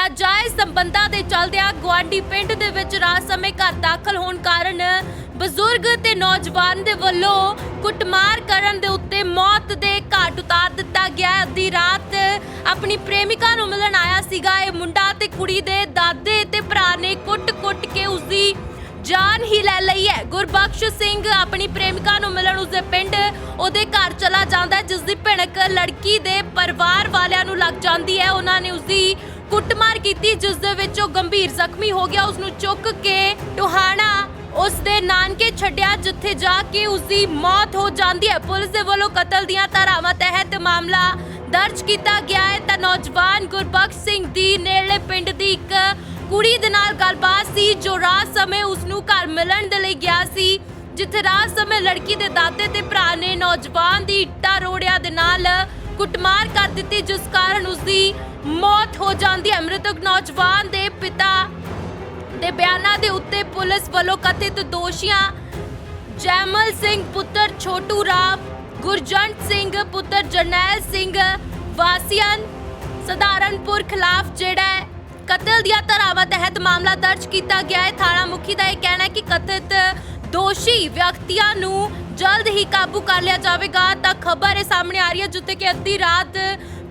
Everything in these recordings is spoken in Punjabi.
ਨਾਜਾਇਜ਼ ਸੰਬੰਧਾਂ ਦੇ ਚਲਦਿਆਂ ਗੁਆਂਢੀ ਪਿੰਡ ਦੇ ਵਿੱਚ ਰਾਤ ਸਮੇਂ ਘਰ ਦਾਖਲ ਹੋਣ ਕਾਰਨ ਬਜ਼ੁਰਗ ਤੇ ਨੌਜਵਾਨ ਦੇ ਵੱਲੋਂ ਕੁੱਟਮਾਰ ਕਰਨ ਦੇ ਉੱਤੇ ਮੌਤ ਦੇ ਘਾਟ ਉਤਾਰ ਦਿੱਤਾ ਗਿਆ। ਅੱਧੀ ਰਾਤ ਆਪਣੀ ਪ੍ਰੇਮਿਕਾ ਨੂੰ ਮਿਲਣ ਆਇਆ ਸੀਗਾ। ਇਹ ਮੁੰਡਾ ਤੇ ਕੁੜੀ ਦੇ ਦਾਦੇ ਤੇ ਭਰਾ ਨੇ ਕੁੱਟ-ਕੁੱਟ ਕੇ ਉਸਦੀ ਜਾਨ ਹੀ ਲੈ ਲਈ ਹੈ। ਗੁਰਬਖਸ਼ ਸਿੰਘ ਆਪਣੀ ਪ੍ਰੇਮਿਕਾ ਨੂੰ ਮਿਲਣ ਉਸਦੇ ਪਿੰਡ ਉਹਦੇ ਘਰ ਚਲਾ ਜਾਂਦਾ ਹੈ, ਜਿਸ ਦੀ ਭਿਣਕ ਲੜਕੀ ਦੇ ਪਰਿਵਾਰ ਵਾਲਿਆਂ ਨੂੰ ਲੱਗ ਜਾਂਦੀ ਹੈ। ਉਹਨਾਂ ਨੇ ਉਸਦੀ ਕੁੱਟਮਾਰ ਕੀਤੀ, ਜਿਸ ਦੇ ਵਿੱਚ ਉਹ ਗੰਭੀਰ ਜ਼ਖਮੀ ਹੋ ਗਿਆ। ਉਸ ਨੂੰ ਚੁੱਕ ਕੇ ਟੋਹਾਣਾ ਉਸ ਦੇ ਨਾਨਕੇ ਛੱਡਿਆ, ਜਿੱਥੇ ਜਾ ਕੇ ਉਸ ਦੀ ਮੌਤ ਹੋ ਜਾਂਦੀ ਹੈ। ਪੁਲਿਸ ਦੇ ਵੱਲੋਂ ਕਤਲ ਦੀਆਂ ਧਾਰਾਵਾਂ ਤਹਿਤ ਮਾਮਲਾ ਦਰਜ ਕੀਤਾ ਗਿਆ ਹੈ। ਤਾਂ ਨੌਜਵਾਨ ਗੁਰਬਖਸ਼ ਸਿੰਘ ਦੀ ਨੇੜਲੇ ਪਿੰਡ ਦੀ ਇੱਕ ਕੁੜੀ ਦੇ ਨਾਲ ਗੱਲਬਾਤ ਸੀ, ਜੋ ਰਾਤ ਸਮੇਂ ਉਸ ਨੂੰ ਘਰ ਮਿਲਣ ਦੇ ਲਈ ਗਿਆ ਸੀ, ਜਿੱਥੇ ਰਾਤ ਸਮੇਂ ਲੜਕੀ ਦੇ ਦਾਦੇ ਤੇ ਭਰਾ ਨੇ ਨੌਜਵਾਨ ਦੀ ਇੱਟਾਂ ਰੋੜਿਆਂ ਦੇ ਨਾਲ ਕੁੱਟਮਾਰ ਕਰ ਦਿੱਤੀ, ਜਿਸ ਕਾਰਨ ਉਸ ਦੀ ਮੌਤ ਹੋ ਜਾਂਦੀ ਹੈ। ਮ੍ਰਿਤਕ ਨੌਜਵਾਨ ਦੇ ਪਿਤਾ ਦੇ ਬਿਆਨਾਂ ਦੇ ਉੱਤੇ ਪੁਲਿਸ ਵੱਲੋਂ ਕਥਿਤ ਦੋਸ਼ੀਆਂ ਜੈਮਲ ਸਿੰਘ, ਪੁੱਤਰ ਛੋਟੂ ਰਾਮ, ਗੁਰਜੰਟ ਸਿੰਘ, ਪੁੱਤਰ ਜਰਨੈਲ ਸਿੰਘ ਵਾਸੀਆਂ ਸਧਾਰਨਪੁਰ ਖਿਲਾਫ ਜਿਹੜਾ ਕਤਲ ਦੀਆਂ ਧਾਰਾਵਾਂ ਤਹਿਤ ਮਾਮਲਾ ਦਰਜ ਕੀਤਾ ਗਿਆ ਹੈ। ਥਾਣਾ ਮੁਖੀ ਦਾ ਇਹ ਕਹਿਣਾ ਹੈ ਕਿ ਕਥਿਤ ਦੋਸ਼ੀ ਵਿਅਕਤੀਆਂ ਨੂੰ ਜਲਦ ਹੀ ਕਾਬੂ ਕਰ ਲਿਆ ਜਾਵੇਗਾ। ਤਾਂ ਖਬਰ ਇਹ ਸਾਹਮਣੇ ਆ ਰਹੀ ਹੈ, ਜਿੱਥੇ ਕਿ ਅੱਧੀ ਰਾਤ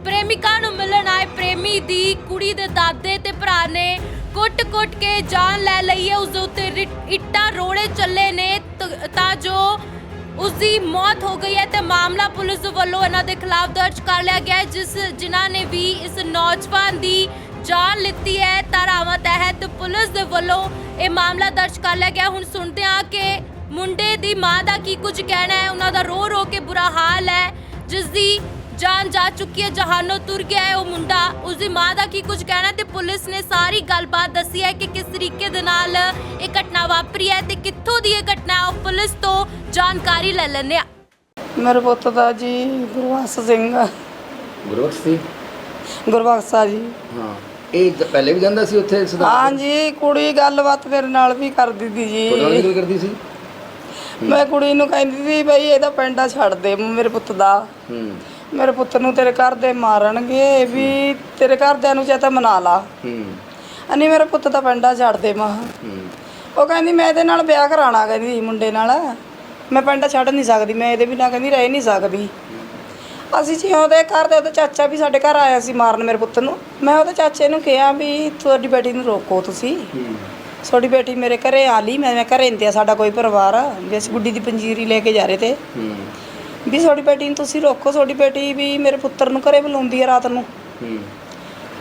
ਪ੍ਰੇਮਿਕਾ ਨੂੰ ਮਿਲਣ ਆਏ ਪ੍ਰੇਮੀ ਦੀ ਕੁੜੀ ਦੇ ਦਾਦੇ ਤੇ ਭਰਾ ਨੇ ਕੁੱਟ-ਕੁੱਟ ਕੇ ਜਾਨ ਲੈ ਲਈ ਹੈ। ਉਸ ਦੇ ਉੱਤੇ ਰਿ- ਇੱਟਾਂ ਰੋੜੇ ਚੱਲੇ ਨੇ। ਤ- ਤਾਂ ਜੋ ਉਸ ਦੀ ਮੌਤ ਹੋ ਗਈ ਹੈ ਤੇ ਮਾਮਲਾ ਪੁਲਿਸ ਵੱਲੋਂ ਇਹਨਾਂ ਦੇ ਖਿਲਾਫ ਦਰਜ ਕਰ ਲਿਆ ਗਿਆ ਹੈ, ਜਿਸ, ਜਿਨ੍ਹਾਂ ਨੇ ਵੀ ਇਸ ਨੌਜਵਾਨ ਦੀ ਜਾਨ ਲਿੱਤੀ ਹੈ। ਧਾਰਾਵਾਂ ਤਹਿਤ ਪੁਲਿਸ ਦੇ ਵੱਲੋਂ ਇਹ ਮਾਮਲਾ ਦਰਜ ਕਰ ਲਿਆ ਗਿਆ। ਹੁਣ ਸੁਣਦੇ ਹਾਂ ਕਿ ਮੁੰਡੇ ਦੀ ਮਾਂ ਦਾ ਕੀ ਕੁਝ ਕਹਿਣਾ ਹੈ। ਉਹਨਾਂ ਦਾ ਰੋ ਰੋ ਕੇ ਬੁਰਾ ਹਾਲ ਹੈ। ਜਿਸ ਦੀ ਜਾਨ ਜਾ ਚੁੱਕੀ ਹੈ ਜਹਾਨੋਂ ਤੁਰ ਗਿਆ ਹੈ ਉਹ ਮੁੰਡਾ। ਉਸ ਦੀ ਮਾਂ ਦਾ ਕੀ ਕੁਝ ਕਹਿਣਾ ਤੇ ਪੁਲਿਸ ਨੇ ਸਾਰੀ ਗੱਲਬਾਤ ਦੱਸੀ ਹੈ ਕਿ ਕਿਸ ਤਰੀਕੇ ਦੇ ਨਾਲ ਇਹ ਘਟਨਾ ਵਾਪਰੀ ਹੈ ਤੇ ਕਿੱਥੋਂ ਦੀ ਇਹ ਘਟਨਾ ਹੈ ਉਹ ਪੁਲਿਸ ਤੋਂ ਜਾਣਕਾਰੀ ਲੈ ਲੈਂਦੇ ਆ ਮੇਰੇ ਪੁੱਤ ਦਾ ਜੀ ਗੁਰਬਖਸ਼ ਸਿੰਘ ਗੁਰਬਖਸ਼ ਸੀ ਗੁਰਬਖਸ਼ਾ ਜੀ। ਹਾਂ ਇਹ ਜ- ਪਹਿਲੇ ਵੀ ਜਾਂਦਾ ਸੀ ਉੱਥੇ ਸੁਧਾਰ ਹਾਂ ਜੀ ਕੁੜੀ ਗੱਲਬਾਤ ਮੇਰੇ ਨਾਲ ਵੀ ਕਰਦੀ ਨਾਲ ਜੀ। ਗੱਲ ਕਰਦੀ ਸੀ? ਮੈਂ ਕੁੜੀ ਨੂੰ ਕਹਿੰਦੀ ਸੀ ਬਈ ਇਹਦਾ ਪੈਂਡਾ ਛੱਡ ਦੇ ਮੇਰੇ ਪੁੱਤ ਦਾ। ਹੂੰ। ਮੇਰੇ ਪੁੱਤ ਨੂੰ ਤੇਰੇ ਘਰ ਦੇ ਮਾਰਨਗੇ ਵੀ ਤੇਰੇ ਘਰਦਿਆਂ ਨੂੰ ਚਾਹਤਾ ਮਨਾ ਲਾ। ਹੂੰ। ਅਨੀ ਮੇਰੇ ਪੁੱਤ ਦਾ ਪੈਂਡਾ ਛੱਡ ਦੇ ਮਾਂ। ਹੂੰ। ਉਹ ਕਹਿੰਦੀ ਮੈਂ ਇਹਦੇ ਨਾਲ ਵਿਆਹ ਕਰਾਣਾ ਕਹਿੰਦੀ ਮੁੰਡੇ ਨਾਲ। ਮੈਂ ਪੈਂਡਾ ਛੱਡ ਨਹੀਂ ਸਕਦੀ ਮੈਂ ਇਹਦੇ ਬਿਨਾਂ ਕਹਿੰਦੀ ਰਹਿ ਨਹੀਂ ਸਕਦੀ। ਅਸੀਂ ਜੀ ਉਹਦੇ ਘਰ ਦੇ ਉਹਦਾ ਚਾਚਾ ਵੀ ਸਾਡੇ ਘਰ ਆਇਆ ਸੀ ਮਾਰਨ ਮੇਰੇ ਪੁੱਤ ਨੂੰ ਮੈਂ ਉਹਦੇ ਚਾਚੇ ਨੂੰ ਕਿਹਾ ਵੀ ਤੁਹਾਡੀ ਬੇਟੀ ਨੂੰ ਰੋਕੋ ਤੁਸੀਂ। ਤੁਹਾਡੀ ਬੇਟੀ ਮੇਰੇ ਘਰੇ ਆ ਲਈ ਮੈਂ ਮੈਂ ਘਰੇ ਨਹੀਂ ਤੇ ਸਾਡਾ ਕੋਈ ਪਰਿਵਾਰ ਆ ਵੀ ਅਸੀਂ ਗੁੱਡੀ ਦੀ ਪੰਜੀਰੀ ਲੈ ਕੇ ਜਾ ਰਹੇ ਤੇ। ਵੀ ਤੁਹਾਡੀ ਬੇਟੀ ਨੂੰ ਤੁਸੀਂ ਰੋਕੋ ਤੁਹਾਡੀ ਬੇਟੀ ਵੀ ਮੇਰੇ ਪੁੱਤਰ ਨੂੰ ਘਰੇ ਬੁਲਾਉਂਦੀ ਆ ਰਾਤ ਨੂੰ। ਹੂੰ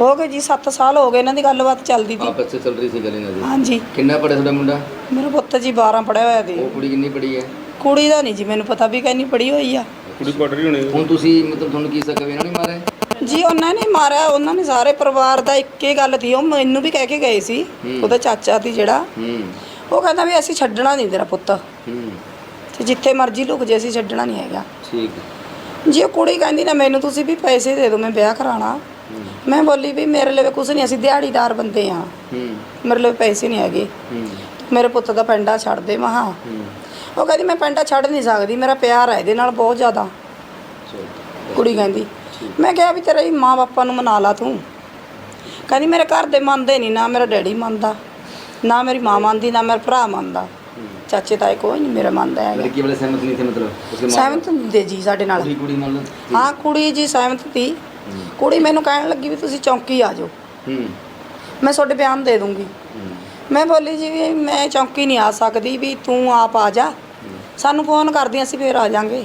ਹੋ ਗਏ ਜੀ 7 ਸਾਲ ਹੋ ਗਏ ਇਹਨਾਂ ਦੀ ਗੱਲਬਾਤ ਚੱਲਦੀ ਸੀ ਆਪਸ ਵਿੱਚ ਚੱਲ ਰਹੀ ਸੀ ਗੱਲ ਇਹਨਾਂ ਦੀ। ਹਾਂਜੀ। ਕਿੰਨਾ ਪੜਿਆ ਤੁਹਾਡਾ ਮੁੰਡਾ? ਮੇਰਾ ਪੁੱਤ ਜੀ 12 ਪੜਿਆ ਹੋਇਆ ਦੀ ਉਹ ਕੁੜੀ ਕਿੰਨੀ ਪੜੀ ਹੈ? ਕੁੜੀ ਦਾ ਨਹੀਂ ਜੀ ਮੈਨੂੰ ਪਤਾ ਵੀ ਕਹਿੰਨੀ ਪੜੀ ਹੋਈ ਆ। ਕੁੜੀ ਪੜ ਰਹੀ ਹੋਣੀ। ਹੁਣ ਤੁਸੀਂ ਮਤਲਬ ਤੁਹਾਨੂੰ ਕੀ ਸਕਾ ਵੀ ਇਹਨਾਂ ਨੇ ਮਾਰਿਆ? ਜੀ ਉਹਨਾਂ ਨੇ ਮਾਰਿਆ। ਉਹਨਾਂ ਨੇ ਸਾਰੇ ਪਰਿਵਾਰ ਦਾ ਇੱਕੇ ਗੱਲ ਸੀ ਉਹ ਮੈਨੂੰ ਵੀ ਕਹਿ ਕੇ ਗਏ ਸੀ ਹੂੰ। ਉਹਦਾ ਚਾਚਾ ਸੀ ਜਿਹੜਾ। ਹੂੰ। ਉਹ ਕਹਿੰਦਾ ਵੀ ਅਸੀਂ ਛੱਡਣਾ ਨਹੀਂ ਤੇਰਾ ਪੁੱਤ। ਹੂੰ। ਤੇ ਜਿੱਥੇ ਮਰਜ਼ੀ ਲੁਕ ਜੇ ਅਸੀਂ ਛੱਡਣਾ ਨਹੀਂ ਹੈਗਾ। ਠੀਕ। ਜੀ ਉਹ ਕੁੜੀ ਕਹਿੰਦੀ ਨਾ ਮੈਨੂੰ ਤੁਸੀਂ ਵੀ ਪੈਸੇ ਦੇ ਦਿਓ ਮੈਂ ਵਿਆਹ ਕਰਾਣਾ ਹੂੰ। ਮੈਂ ਬੋਲੀ ਵੀ ਮੇਰੇ ਲਈ ਕੁਝ ਨਹੀਂ ਅਸੀਂ ਦਿਹਾੜੀਦਾਰ ਬੰਦੇ ਆ ਹੂੰ। ਮੇਰੇ ਲਈ ਪੈਸੇ ਨਹੀਂ ਹੈਗੇ। ਹੂੰ। ਮੇਰੇ ਪੁੱਤ ਦਾ ਪੈਂਡਾ ਛੱਡ ਦੇ ਮਹਾ ਹੂੰ। ਉਹ ਕਹਿੰਦੀ ਮੈਂ ਪੈਂਡਾ ਛੱਡ ਨਹੀਂ ਸਕਦੀ ਮੇਰਾ ਪਿਆਰ ਹੈ ਇਹਦੇ ਨਾਲ ਬਹੁਤ ਜ਼ਿਆਦਾ। ਕੁੜੀ ਕਹਿੰਦੀ ਮੈਂ ਕਿਹਾ ਵੀ ਤੇਰੇ ਮਾਂ ਬਾਪਾ ਨੂੰ ਮਨਾ ਲਾ ਤੂੰ। ਕਹਿੰਦੀ ਮੇਰੇ ਘਰ ਦੇ ਮੰਨਦੇ ਨਹੀਂ ਨਾ ਮੇਰਾ ਡੈਡੀ ਮੰਨਦਾ ਨਾ ਮੇਰੀ ਮਾਂ ਮੰਨਦੀ ਨਾ ਮੇਰਾ ਭਰਾ ਮੰਨਦਾ। ਚਾਚੇ ਤਾਏ ਕੋਈ ਨਹੀਂ ਮੇਰਾ ਮੰਨਦਾ ਹੈਗਾ। ਲੜਕੀ ਵਾਲੇ ਸਹਿਮਤ ਨਹੀਂ ਥੇ ਮਤਲਬ? ਉਸਕੇ ਮਾਂ ਸਹਿਮਤ ਹੁੰਦੇ ਜੀ ਸਾਡੇ ਨਾਲ। ਕੁੜੀ ਕੁੜੀ ਨਾਲ ਹਾਂ ਕੁੜੀ ਜੀ ਸਹਿਮਤ ਸੀ। ਕੁੜੀ ਮੈਨੂੰ ਕਹਿਣ ਲੱਗੀ ਵੀ ਤੁਸੀਂ ਚੌਂਕੀ ਆ ਜਾਓ। ਹੂੰ। ਮੈਂ ਤੁਹਾਡੇ ਬਿਆਨ ਦੇ ਦੂੰਗੀ। ਹੂੰ। ਮੈਂ ਬੋਲੀ ਜੀ ਵੀ ਮੈਂ ਚੌਂਕੀ ਨਹੀਂ ਆ ਸਕਦੀ ਵੀ ਤੂੰ ਆਪ ਆ ਜਾ। ਸਾਨੂੰ ਫੋਨ ਕਰਦੀ ਅਸੀਂ ਫੇਰ ਆ ਜਾਾਂਗੇ।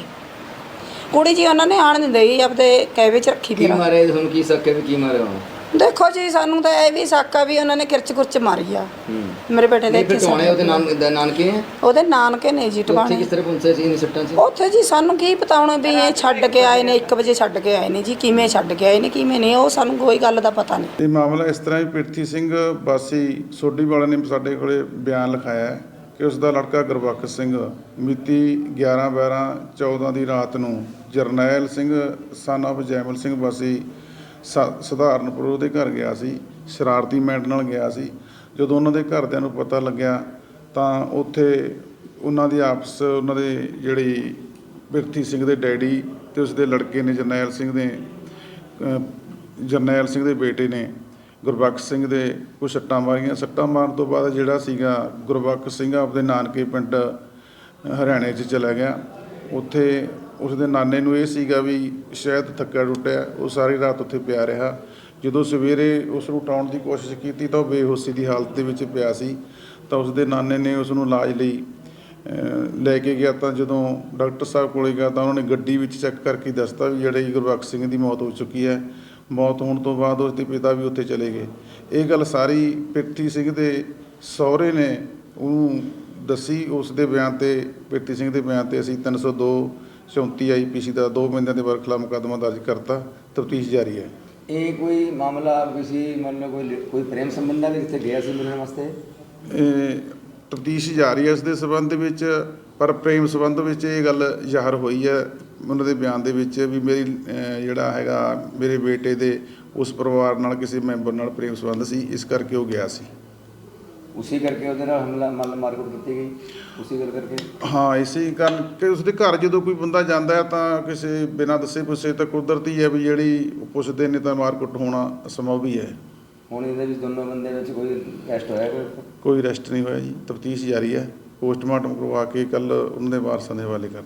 ਕੁੜੀ ਜੀ ਉਹਨਾਂ ਨੇ ਆਣ ਨਹੀਂ ਦੇਈ ਆਪਦੇ ਕੈਵੇ ਚ ਰੱਖੀ ਕੀ ਫਿਰ ਮਾਰਿਆ ਤੁਹਾਨੂੰ ਕੀ ਸਕੇ ਵੀ ਕੀ ਮਾਰਿਆ ਉਹਨੂੰ? ਦੇਖੋ ਜੀ ਸਾਨੂੰ ਤਾਂ ਇਹ ਵੀ ਸ਼ੱਕ ਵੀ ਉਹਨਾਂ ਨੇ ਕਿਰਚ ਕੁਰਚ ਮਾਰੀ ਆ। ਹੂੰ। ਮੇਰੇ ਬੇਟੇ ਦੇ ਇੱਥੇ ਉਹਦੇ ਨਾਮ ਦਾ ਨਾਨਕੇ ਹੈ ਉਹਦੇ ਨਾਨਕੇ ਨੇ ਜੀ ਉੱਥੇ ਟਿਕਾਣੇ ਕਿਸ ਤਰ੍ਹਾਂ ਪਹੁੰਚੇ ਸੀ ਇਨ ਸੱਟਾਂ 'ਚ ਉੱਥੇ ਜੀ ਸਾਨੂੰ ਕੀ ਪਤਾ ਹੁਣ ਵੀ ਇਹ ਛੱਡ ਕੇ ਆਏ ਨੇ 1 ਵਜੇ ਛੱਡ ਕੇ ਆਏ ਨੇ ਜੀ ਕਿਵੇਂ ਛੱਡ ਕੇ ਆਏ ਨੇ ਕਿਵੇਂ ਨਹੀਂ ਉਹ ਸਾਨੂੰ ਕੋਈ ਗੱਲ ਦਾ ਪਤਾ ਨਹੀਂ। ਇਹ ਮਾਮਲਾ ਇਸ ਤਰ੍ਹਾਂ ਹੀ ਪਿਰਥੀ ਸਿੰਘ ਵਾਸੀ ਸੋਢੀ ਵਾਲੇ ਨੇ ਸਾਡੇ ਕੋਲੇ ਬਿਆਨ ਲਿਖਾਇਆ ਹੈ ਕਿ ਉਸ ਦਾ ਲੜਕਾ ਗੁਰਬਖਸ਼ ਸਿੰਘ ਮਿਤੀ 11 12 14 ਦੀ ਰਾਤ ਨੂੰ ਜਰਨੈਲ ਸਿੰਘ ਸਨ of ਜੈਮਲ ਸਿੰਘ ਵਾਸੀ ਸਧਾਰਨਪੁਰ ਉਹਦੇ ਘਰ ਗਿਆ ਸੀ, ਸ਼ਰਾਰਤੀ ਮੈਂਟ ਨਾਲ ਗਿਆ ਸੀ। ਜਦੋਂ ਉਹਨਾਂ ਦੇ ਘਰਦਿਆਂ ਨੂੰ ਪਤਾ ਲੱਗਿਆ, ਤਾਂ ਉੱਥੇ ਉਹਨਾਂ ਦੀ ਆਪਸ, ਉਹਨਾਂ ਦੇ ਜਿਹੜੀ ਬਿਰਤੀ ਸਿੰਘ ਦੇ ਡੈਡੀ ਤੇ ਉਸ ਦੇ ਲੜਕੇ ਨੇ ਜਰਨੈਲ ਸਿੰਘ ਦੇ ਜਰਨੈਲ ਸਿੰਘ ਦੇ ਬੇਟੇ ਨੇ ਗੁਰਬਖਸ਼ ਸਿੰਘ ਦੇ ਕੁਝ ਸੱਟਾਂ ਮਾਰੀਆਂ। ਸੱਟਾਂ ਮਾਰਨ ਤੋਂ ਬਾਅਦ ਜਿਹੜਾ ਸੀਗਾ ਗੁਰਬਖਸ਼ ਸਿੰਘ ਆਪਦੇ ਨਾਨਕੇ ਪਿੰਡ ਹਰਿਆਣੇ 'ਚ ਚਲਾ ਗਿਆ। ਉੱਥੇ ਉਸਦੇ ਨਾਨੇ ਨੂੰ ਇਹ ਸੀਗਾ ਵੀ ਸ਼ਾਇਦ ਥੱਕਾ ਟੁੱਟਿਆ, ਉਹ ਸਾਰੀ ਰਾਤ ਉੱਥੇ ਪਿਆ ਰਿਹਾ। ਜਦੋਂ ਸਵੇਰੇ ਉਸ ਨੂੰ ਉਠਾਉਣ ਦੀ ਕੋਸ਼ਿਸ਼ ਕੀਤੀ ਤਾਂ ਉਹ ਬੇਹੋਸ਼ੀ ਦੀ ਹਾਲਤ ਦੇ ਵਿੱਚ ਪਿਆ ਸੀ। ਤਾਂ ਉਸਦੇ ਨਾਨੇ ਨੇ ਉਸ ਨੂੰ ਇਲਾਜ ਲਈ ਲੈ ਕੇ ਗਿਆ। ਤਾਂ ਜਦੋਂ ਡਾਕਟਰ ਸਾਹਿਬ ਕੋਲੇ ਗਿਆ ਤਾਂ ਉਹਨਾਂ ਨੇ ਗੱਡੀ ਵਿੱਚ ਚੈੱਕ ਕਰਕੇ ਦੱਸਤਾ ਵੀ ਜਿਹੜੇ ਗੁਰਬਖਸ਼ ਸਿੰਘ ਦੀ ਮੌਤ ਹੋ ਚੁੱਕੀ ਹੈ। ਮੌਤ ਹੋਣ ਤੋਂ ਬਾਅਦ ਉਸ ਦੇ ਪਿਤਾ ਵੀ ਉੱਥੇ ਚਲੇ ਗਏ। ਇਹ ਗੱਲ ਸਾਰੀ ਪਿਰਥੀ ਸਿੰਘ ਦੇ ਸਹੁਰੇ ਨੇ ਉਹਨੂੰ ਦੱਸੀ। ਉਸ ਦੇ ਬਿਆਨ ਤੇ ਪਿਰਥੀ ਸਿੰਘ ਦੇ ਬਿਆਨ ਤੇ ਅਸੀਂ 302 34 ਆਈਪੀਸੀ ਦਾ ਦੋ ਬੰਦਿਆਂ ਦੇ ਵਰਖਲਾ ਮੁਕੱਦਮਾ ਦਰਜ ਕਰਤਾ ਤਫਤੀਸ਼ ਜਾਰੀ ਹੈ। ਇਹ ਕੋਈ ਮਾਮਲਾ ਕਿਸੇ ਮੰਨ ਲਓ ਕੋਈ ਕੋਈ ਪ੍ਰੇਮ ਸੰਬੰਧ ਦਾ ਵੀ ਗਿਆ ਸੀ ਮਿਲਣ ਵਾਸਤੇ? ਤਫਤੀਸ਼ ਜਾਰੀ ਹੈ ਇਸ ਦੇ ਸਬੰਧ ਵਿੱਚ ਪਰ ਪ੍ਰੇਮ ਸਬੰਧ ਵਿੱਚ ਇਹ ਗੱਲ ਜ਼ਾਹਰ ਹੋਈ ਹੈ ਉਹਨਾਂ ਦੇ ਬਿਆਨ ਦੇ ਵਿੱਚ ਵੀ ਮੇਰੀ ਜਿਹੜਾ ਹੈਗਾ ਮੇਰੇ ਬੇਟੇ ਦੇ ਉਸ ਪਰਿਵਾਰ ਨਾਲ ਕਿਸੇ ਮੈਂਬਰ ਨਾਲ ਪ੍ਰੇਮ ਸੰਬੰਧ ਸੀ ਇਸ ਕਰਕੇ ਉਹ ਗਿਆ ਸੀ। ਉਸੇ ਕਰਕੇ ਉਹਦੇ ਨਾਲ ਹਮਲਾ ਮੱਲ ਮਾਰਕੁੱਟ ਕੀਤੀ ਗਈ? ਉਸੇ ਗੱਲ ਕਰਕੇ? ਹਾਂ ਇਸੇ ਕਾਰਨ ਕਿ ਉਸਦੇ ਘਰ ਜਦੋਂ ਕੋਈ ਬੰਦਾ ਜਾਂਦਾ ਹੈ ਤਾਂ ਕਿਸੇ ਬਿਨਾਂ ਦੱਸੇ ਪੁੱਛੇ ਤਾਂ ਕੁਦਰਤੀ ਹੈ ਵੀ ਜਿਹੜੀ ਪੁੱਛਦੇ ਨੇ ਤਾਂ ਮਾਰਕੁੱਟ ਹੋਣਾ ਸੰਭਵ ਹੀ ਹੈ। ਹੁਣ ਇਹਦੇ ਵਿੱਚ ਦੋਨੋਂ ਬੰਦੇ ਵਿੱਚ ਕੋਈ ਟੈਸਟ ਹੋਇਆ ਕੋਈ ਕੋਈ ਅਰੈਸਟ ਨਹੀਂ ਹੋਇਆ ਜੀ। ਤਫਤੀਸ਼ ਜਾਰੀ ਹੈ। ਪੋਸਟਮਾਰਟਮ ਕਰਵਾ ਕੇ ਕੱਲ ਉਹਨਾਂ ਦੇ ਵਾਰਸਾਂ ਦੇ ਹਵਾਲੇ ਕਰਤਾ।